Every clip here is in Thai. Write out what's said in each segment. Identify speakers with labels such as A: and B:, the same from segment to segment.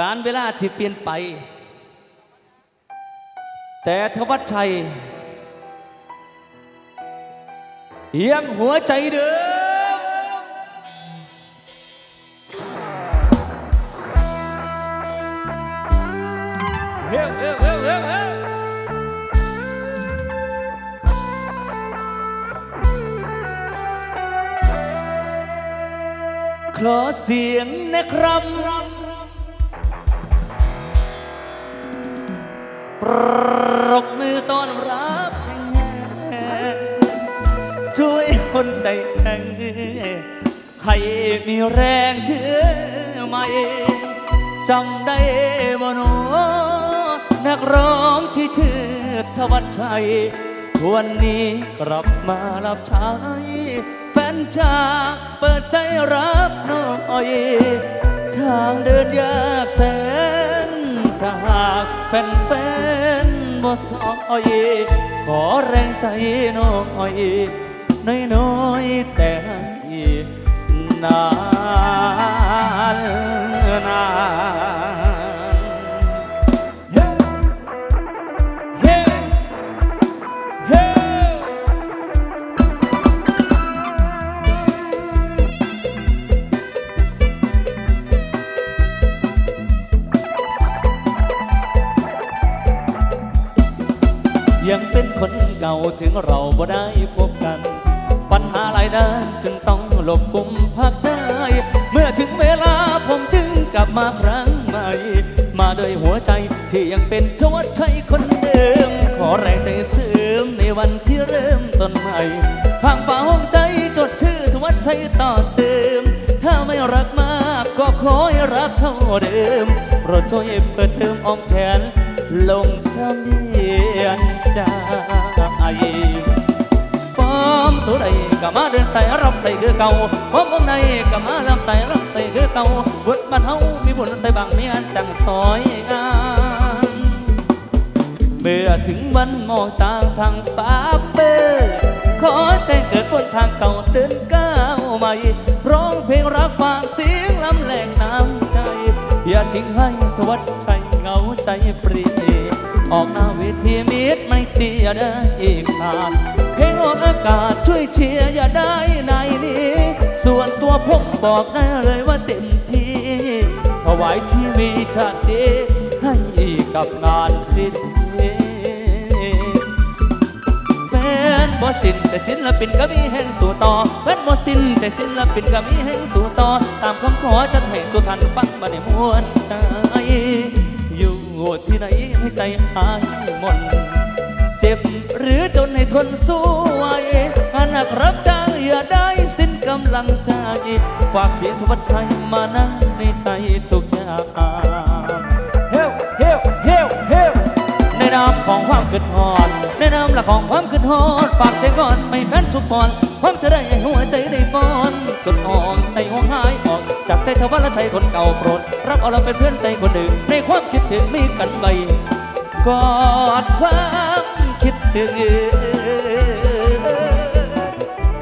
A: การเวลาที่เปลี่ยนไป แต่ทวัชชัยยังหัวใจเดิม เฮ้เฮ้เฮ้เฮ้เฮ้ขอเสียงนะครับ ปรบมือต้อนรับช่วยคนใจแข็งให้มีแรงถือไม่จำได้บ่หนอนักร้องที่ชื่อทวัชชัย วันนี้กลับมารับใช้แฟนจากเปิดใจรับน่อยทางเดินยากแสนถ้าหากแฟน แฟนๆบ่ซอยขอแรงใจน้อยน้อยแต่ให้นา ยังเป็นคนเก่าถึงเราบ่ได้พบกัน ปัญหาหลายด้านจึงต้องหลบกุมพักใจ เมื่อถึงเวลาผมจึงกลับมาครั้งใหม่ มาด้วยหัวใจที่ยังเป็นชวัดชัยคนเดิม ขอแรงใจเสริมในวันที่เริ่มต้นใหม่ห่างฝ่าห้องใจจดชื่อทวัดชัยต่อเติม ถ้าไม่รักมากก็ขอให้รักเท่าเดิมโปรดช่วยเปิดเติมอ้อมแขนลงทะเบียน ใจฟอมตัวใดก็มาเดินใส่รับใส่คือเก่าฟอร์มวงในก็มารับใส่รับใส่คือเก่าบุญบ้านเฮามีบุญใส่บางมีอันจังซอยงามเมื่อถึงวันมองจางทางป่าเปิดขอแจ้งเกิดบนทางเก่าเดินก้าวใหม่ร้องเพลงรักฝากเสียงลำแหลงน้ำใจ อย่าทิ้งให้ทวัดชัยเหงาใจปรี ออกหน้าเวทีมิตรไม่เตียได้อีกขาดเพลงออกอากาศช่วยเชียร์อย่าได้ในนี้ ส่วนตัวผมบอกได้เลยว่าเต็มที่ถวายชีวิตชาตินี้ให้กับงานสิ้นแฟนบอสินใจศิลปินก็มีแห่งสู่ต่อแฟนบอสินใจศิลปินก็มีแห่งสู่ต่อ ตามคำขอจัดให้สุทันฟังมาในมวลใจ อยู่ที่ไหนให้ใจหายหมนเจ็บหรือจนให้ทนสู้ไหวหานักรับจ้างอย่าได้สิ้นกำลังใจฝากเสียงทวัชชัยมานั่งในใจทุกอย่างเฮวเฮวเฮวเฮวในนามของความคิดฮอดในนามหลักของความคิดฮอดฝากเสียงก่อนไม่แพ้นทุกปอนความเธอได้ให้หัวใจได้ปอนจนอ่อนในห้องหายออก จากใจเธอว่าละใจคนเก่าโปรดรับเอาเราเป็นเพื่อนใจคนอื่นในความคิดถึงมีกันไหมกอดความคิดถึง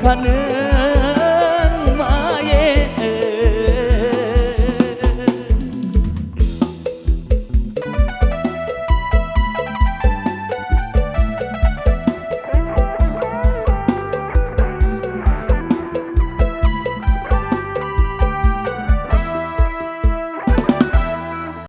A: ขนึ